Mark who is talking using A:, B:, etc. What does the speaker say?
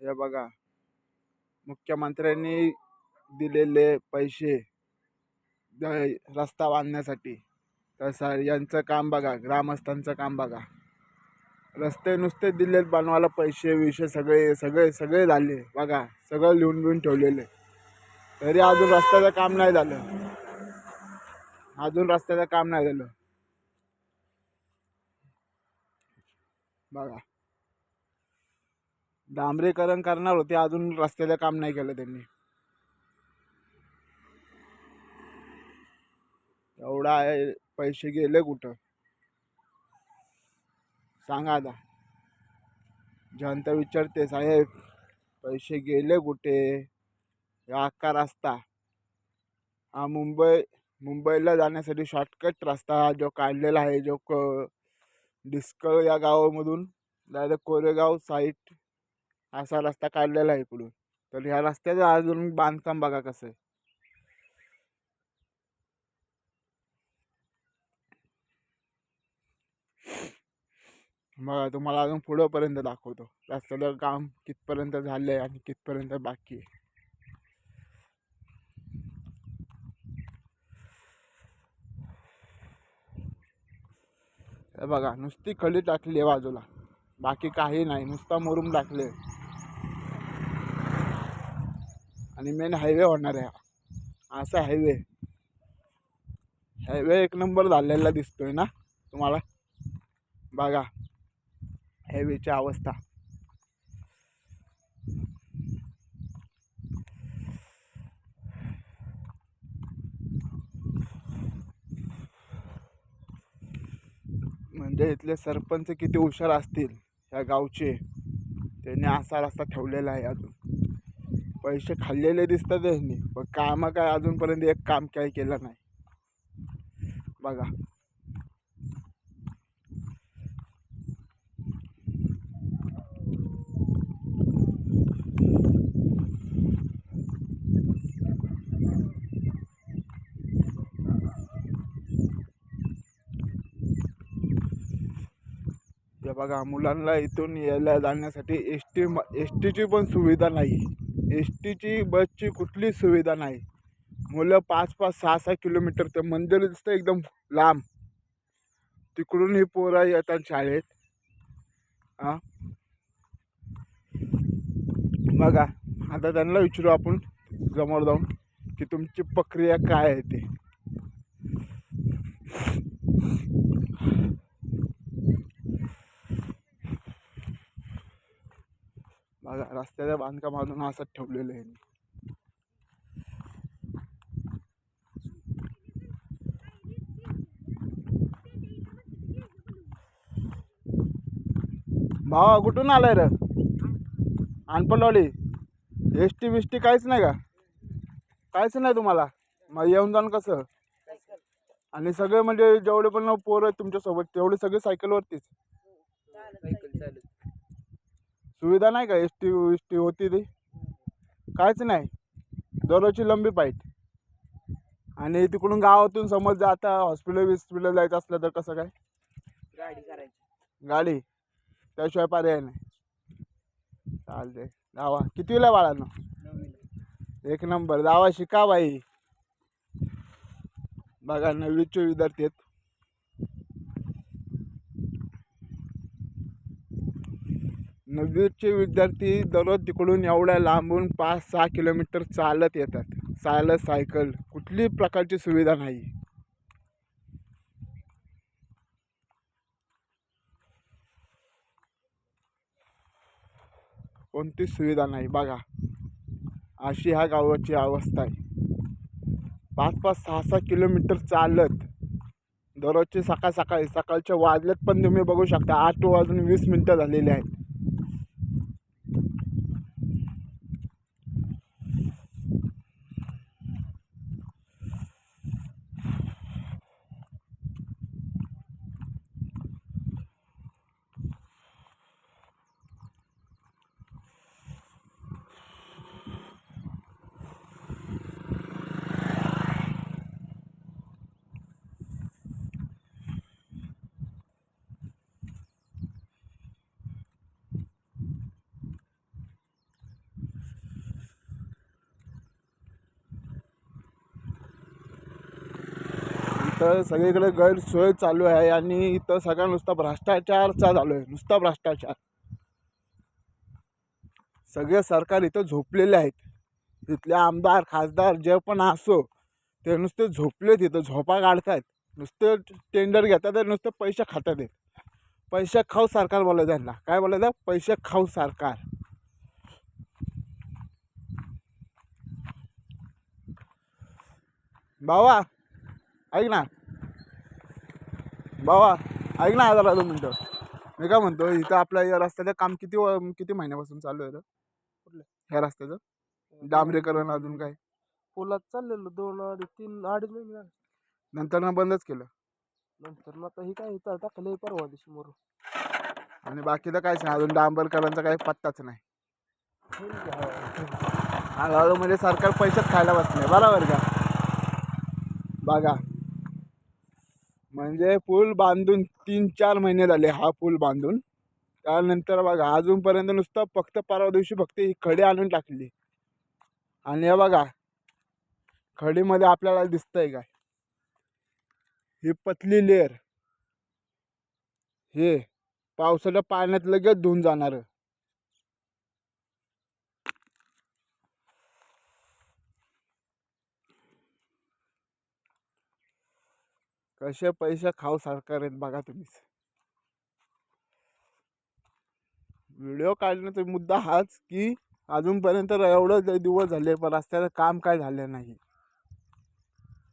A: हे बघा. मुख्यमंत्र्यांनी दिलेले पैसे द- रस्ता बांधण्यासाठी. तसं यांचं काम बघा ग्रामस्थांचं काम बघा. रस्ते नुसते दिलेत बनवायला पैसे विषय सगळे सगळे सगळे झाले. बघा सगळं लिहून बिहून ठेवलेले. तरी अजून रस्त्याचं काम नाही झालं. अजून रस्त्याचं काम नाही झालं. बघा. डांबरीकरण करणार होते अजून रस्त्याचं काम नाही केलं त्यांनी. एवढा आहे, पैसे गेले कुठं? सांगा आता. जनता विचारते साहेब पैसे गेले कुठे? या अख्खा रस्ता. हा मुंबई मुंबईला जाण्यासाठी शॉर्टकट रस्ता जो काढलेला आहे जो क डिस्कळ या गावामधून डायरेक्ट कोरेगाव साईट असा रस्ता काढलेला आहे इकडून. तर ह्या रस्त्याचं अजून बांधकाम बघा कसं आहे. मग तुम्हाला अजून पुढंपर्यंत दाखवतो. रस्त्याचं काम कितपर्यंत झालं आहे आणि कितपर्यंत बाकी आहे. बघा नुसती खडी टाकली आहे बाजूला. बाकी काही नाही. नुसता मुरुम टाकले आणि मेन हायवे होणार आहे हा. असा हायवे हायवे एक नंबर झालेला दिसतोय ना तुम्हाला? बघा. हायवेची अवस्था. म्हणजे इथले सरपंच किती हुशार असतील ह्या गावचे. त्यांनी असा रस्ता ठेवलेला आहे अजून. पैसे खाल्लेले दिसतात त्यांनी पण कामं काय अजूनपर्यंत एक काम काय केलं नाही. बघा. बघा मुलांना इथून यायला जाण्यासाठी एस टी एस टीची पण सुविधा नाही. एस टीची बसची कुठलीच सुविधा नाही. मुलं पाच पाच सहा सहा किलोमीटर ते मंदिर दिसतं एकदम लांब. तिकडून ही पोरं येतात शाळेत. हां? बघा आता त्यांना विचारू आपण समोर जाऊन की तुमची प्रक्रिया काय आहे ते. बघा रस्त्याच्या बांधकाम अजून असंच ठेवलेलं आहे भावा कुठून आलाय रे? अनपलवाडी एस टी बिस टी काहीच नाही का? काहीच नाही तुम्हाला? मग येऊन जाऊन कसं? आणि सगळे म्हणजे जेवढे पण पोरं आहेत तुमच्यासोबत तेवढे सगळे सायकलवरतीच
B: सायकल
A: सुविधा नाही का? एस टी एस टी होती ती. काहीच नाही. दररोजची लंबी पाईट आणि तिकडून गावातून समज जाता हॉस्पिटल बिस्पिटल जायचं असलं तर कसं काय?
B: गाडी करायची.
A: गाडी. त्याशिवाय पर्याय नाही. चालते जावा. कितीला बाळांना? एक नंबर. जावा शिका बाई. बघा नववीचे विद्यार्थी आहेत. नववीचे विद्यार्थी दररोज तिकडून एवढ्या लांबून पाच सहा किलोमीटर चालत येतात. चालत सायकल कुठली प्रकारची सुविधा नाही. कोणतीच सुविधा नाही. बघा अशी ह्या गावाची अवस्था आहे. पाच पाच सहा सहा किलोमीटर चालत दररोजचे सकाळ सकाळी सकाळच्या वाजल्यात पण तुम्ही बघू शकता आठ वाजून वीस मिनटं झालेली आहेत. इथं सगळीकडे गैरसोय चालू आहे आणि इथं सगळा नुसता भ्रष्टाचारचा चालू आहे नुसता भ्रष्टाचार. सगळे सरकार इथं झोपलेले आहेत. इथले आमदार खासदार जे पण असो ते नुसते झोपले तिथं झोपा काढतात नुसते टेंडर घेतात आणि नुसते पैसे खातात आहेत पैसे खाऊ सरकार बोलायचं त्यांना. काय बोलायचं पैसे खाऊ सरकार. बाबा ऐक ना. बाबा ऐक ना जरा दोन मिनटं. मी काय म्हणतो इथं आपल्या या रस्त्याचं काम किती व- किती महिन्यापासून चालू आहे रे? ह्या रस्त्याचं? डांबरीकरण अजून काय?
B: पुलात चाललेलो दोन अडीच तीन अडीच महिने झाले.
A: नंतर ना बंदच केलं.
B: नंतर मग आता ही काय इथं टाकलंय परवा दिवशी मोर.
A: आणि बाकीचं काहीच नाही अजून डांबरकरांचा काही पत्ताच नाही. म्हणजे सरकार पैसेच खायला बसले बरोबर का? बघा. म्हणजे पूल बांधून तीन चार महिने झाले हा पूल बांधून. त्यानंतर बघा अजूनपर्यंत नुसतं फक्त परवा दिवशी फक्त ही खडी आणून टाकली. आणि हे बघा खडीमध्ये आपल्याला दिसतंय काय? ही पतली लेअर. हे पावसाच्या पाण्यात लगेच धुवून जाणारं. कसे पैसे खाऊ सरकार आहेत बघा तुम्हीच व्हिडिओ काढण्याचा मुद्दा हाच की अजूनपर्यंत एवढं दिवस झाले पण रस्त्याचं काम काय झालं नाही.